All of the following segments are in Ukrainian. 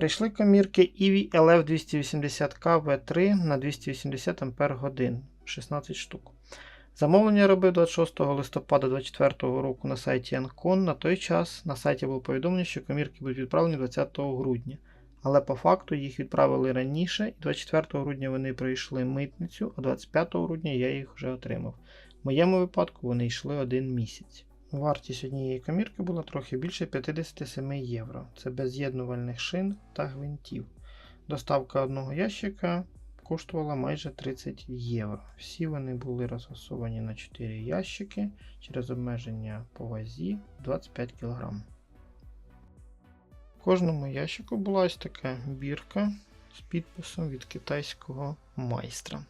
Прийшли комірки EV LF280K V3 на 280 Ах 16 штук. Замовлення робив 26 листопада 2024 року на сайті Ancon. На той час на сайті було повідомлення, що комірки будуть відправлені 20 грудня. Але по факту їх відправили раніше, і 24 грудня вони пройшли митницю, а 25 грудня я їх вже отримав. В моєму випадку вони йшли один місяць. Вартість однієї комірки була трохи більше 57 євро. Це без з'єднувальних шин та гвинтів. Доставка одного ящика коштувала майже 30 євро. Всі вони були розфасовані на 4 ящики через обмеження по вазі 25 кг. В кожному ящику була ось така бірка з підписом від китайського майстра.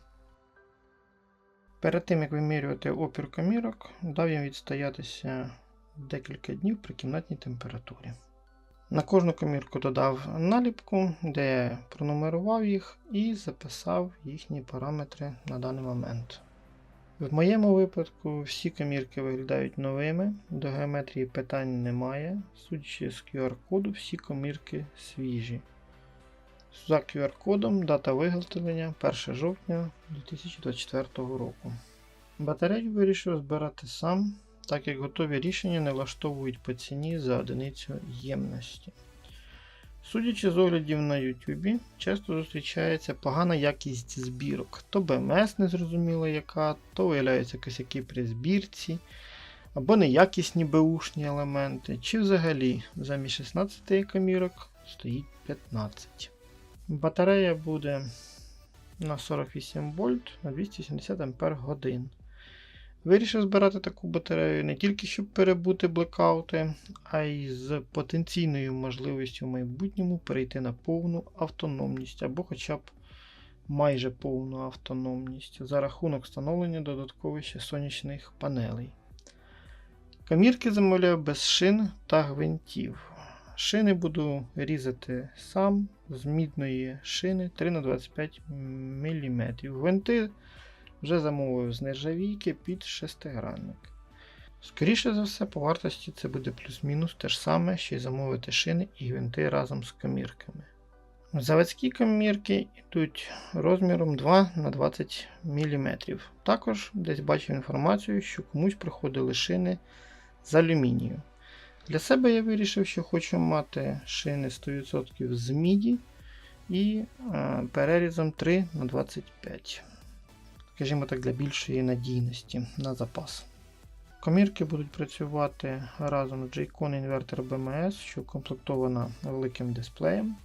Перед тим як вимірювати опір комірок, дав їм відстоятися декілька днів при кімнатній температурі. На кожну комірку додав наліпку, де пронумерував їх і записав їхні параметри на даний момент. В моєму випадку всі комірки виглядають новими, до геометрії питань немає. Судячи з QR-коду, всі комірки свіжі. За QR-кодом дата виготовлення 1 жовтня 2024 року. Батарею вирішив збирати сам, так як готові рішення не влаштовують по ціні за одиницю ємності. Судячи з оглядів на YouTube, часто зустрічається погана якість збірок. То БМС незрозуміло яка, то виявляються косяки при збірці, або неякісні беушні елементи, чи взагалі замість 16 комірок стоїть 15. Батарея буде на 48 вольт на 270 Ампер годин. Вирішив збирати таку батарею не тільки щоб перебути блекаути, а й з потенційною можливістю в майбутньому перейти на повну автономність або хоча б майже повну автономність за рахунок встановлення додаткових сонячних панелей. Камірки замовляв без шин та гвинтів. Шини буду різати сам з мідної шини 3х25 мм. Гвинти вже замовив з нержавійки під шестигранник. Скоріше за все, по вартості це буде плюс-мінус те ж саме, що й замовити шини і гвинти разом з комірками. Заводські комірки йдуть розміром 2 на 20 мм. Також десь бачив інформацію, що комусь приходили шини з алюмінію. Для себе я вирішив, що хочу мати шини 100% з міді і е, перерізом 3 на 25 скажімо так, для більшої надійності на запас. Комірки будуть працювати разом з J-Con інвертор BMS, що укомплектована великим дисплеєм.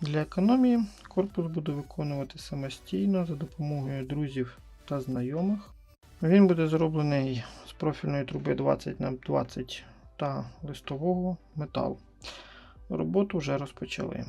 Для економії корпус буду виконувати самостійно за допомогою друзів та знайомих. Він буде зроблений з профільної труби 20х20 та листового металу. Роботу вже розпочали.